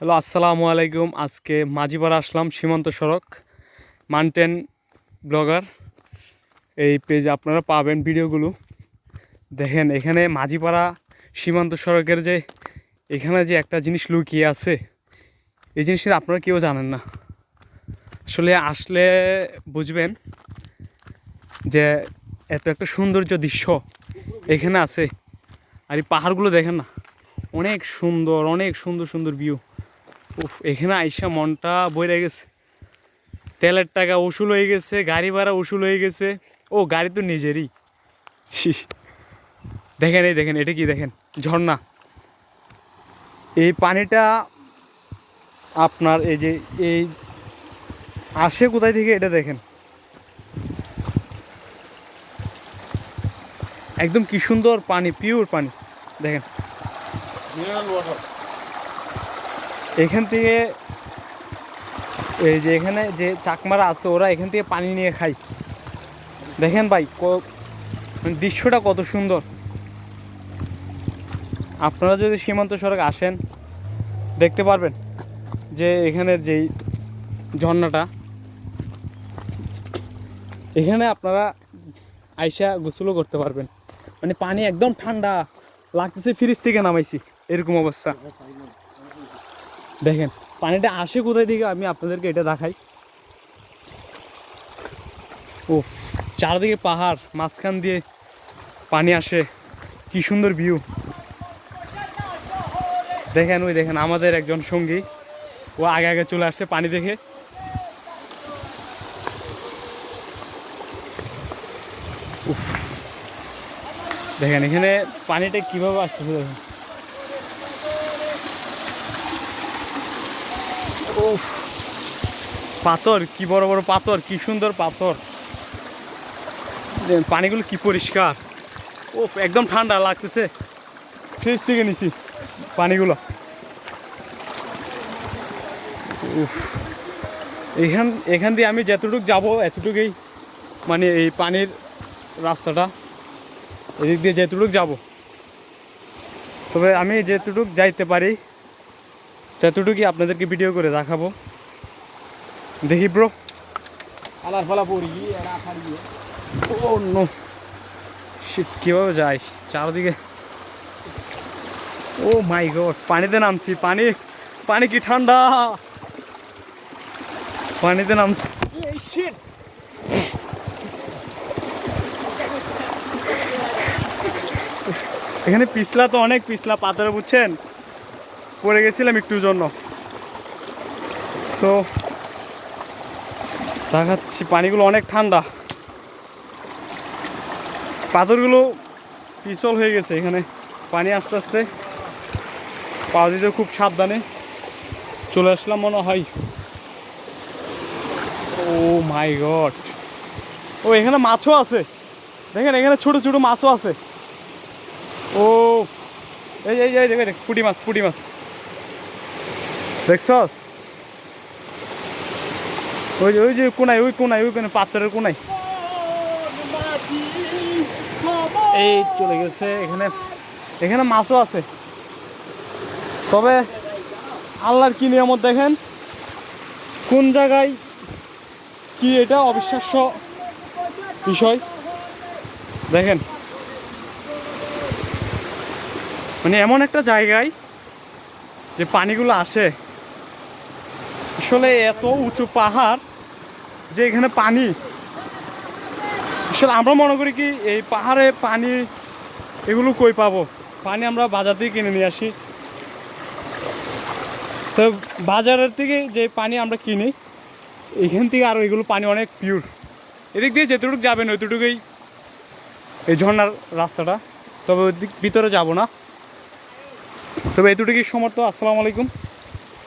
Hello, আসসালামু আলাইকুম। আজকে মাঝিপাড়া আসলাম, সীমান্ত সড়ক মাউন্টেন ব্লগার। এই পেজে আপনারা পাবেন ভিডিওগুলো। দেখেন, এখানে মাঝিপাড়া সীমান্ত সড়কের যে, এখানে যে একটা জিনিস লুকিয়ে আছে, এই জিনিসটা আপনারা কেউ জানেন না। আসলে আসলে বুঝবেন যে, এত একটা সৌন্দর্য দৃশ্য এখানে আছে। আর এই পাহাড়গুলো দেখেন না, অনেক সুন্দর অনেক সুন্দর সুন্দর ভিউ উফ, এখানে আইসা মনটা বইরে গেছে। তেলের টাকা উসুল হয়ে গেছে, গাড়ি ভাড়া উসুল হয়ে গেছে। ও, গাড়ি তো নিজেরই। দেখেন এই দেখেন, এটা কি দেখেন? ঝর্ণা। এই পানিটা আপনার এই যে এই আসে কোথায় থেকে এটা দেখেন? একদম কি সুন্দর পানি পিওর পানি। দেখেন। এখান থেকে এই যে এখানে যে চাকমারা আছে, ওরা এখান থেকে পানি নিয়ে খায়। দেখেন ভাই মানে দৃশ্যটা কত সুন্দর। আপনারা যদি সীমান্ত সড়ক আসেন, দেখতে পারবেন যে এখানের যেই ঝর্ণাটা। এখানে আপনারা আইসা গোসলও করতে পারবেন। মানে পানি একদম ঠান্ডা, লাগতেছে ফ্রিজ থেকে নামাইছি, এরকম অবস্থা। দেখেন, পানিটা আসে কোথায় দিকে আমি আপনাদেরকে এটা দেখাই। ও, চারদিকে পাহাড়, মাঝখান দিয়ে পানি আসে। কি সুন্দর ভিউ দেখেন, ওই দেখেন, আমাদের একজন সঙ্গী, ও আগে আগে চলে আসছে পানি দেখে। দেখেন, এখানে পানিটা কীভাবে আসতেছে দেখেন। উফ, পাথর, কি বড় বড় পাথর, কি সুন্দর পাথর। পানিগুলো কি পরিষ্কার। উফ, একদম ঠান্ডা লাগতেছে। ফ্রিজ থেকে নিছি পানিগুলো। উফ, এখান এখান দিয়ে আমি যতটুকু যাব, এতটুকুই মানে এই পানির রাস্তাটা। এদিক দিয়ে যেতটুকু যাব। তবে আমি যেতটুকু যাইতে পারি ততটুকুই আপনাদেরকে ভিডিও করে দেখাবো। দেখি ব্রো আলার ফলা পড়ি গিয়ে ও কীভাবে যাই চারদিকে। ও মাই গড পানিতে নামছি পানি পানি কি ঠান্ডা? পানিতে নামছি। এখানে পিছলা তো অনেক পিছলা পাথরে বুঝছেন? পড়ে গেছিলাম একটুর জন্য। সো দেখাচ্ছি, পানিগুলো অনেক ঠান্ডা। পাথরগুলো পিছল হয়ে গেছে এখানে। পানি আস্তে আস্তে পা দিতে খুব সাবধানে। চলে আসলাম মনে হয়। ও মাই গড ও এখানে মাছও আছে। দেখেন, এখানে ছোট ছোট মাছও আছে। ও এই এই এই দেখ দেখ পুটি মাছ পুটি মাছ। দেখছস? ওই যে ওই যে কোনায়, ওই কোনায় ওই কোনায়, পাথরের কোনায়। এই চলে গেছে, এখানে এখানে মাছও আছে। তবে আল্লাহর কি নিয়ামত দেখেন? কোন জায়গায় কি এটা অবিশ্বাস্য বিষয়? দেখেন। মানে এমন একটা জায়গায় যে পানিগুলো আসে আসলে এত উঁচু পাহাড় যে এখানে পানি, আসলে আমরা মনে করি কি এই পাহাড়ে পানি এগুলো কই পাবো? পানি আমরা বাজার থেকে কিনে নিয়ে আসি। তো বাজারের থেকে যে পানি আমরা কিনি, এখান থেকে আরও এগুলো পানি অনেক পিওর এদিক দিয়ে যেতটুকু যাবেন ওইটুকুই এই ঝর্নার রাস্তাটা। তবে ওই দিক ভিতরে যাব না। তবে এতটুকুই সমর্থ। আসসালামু আলাইকুম।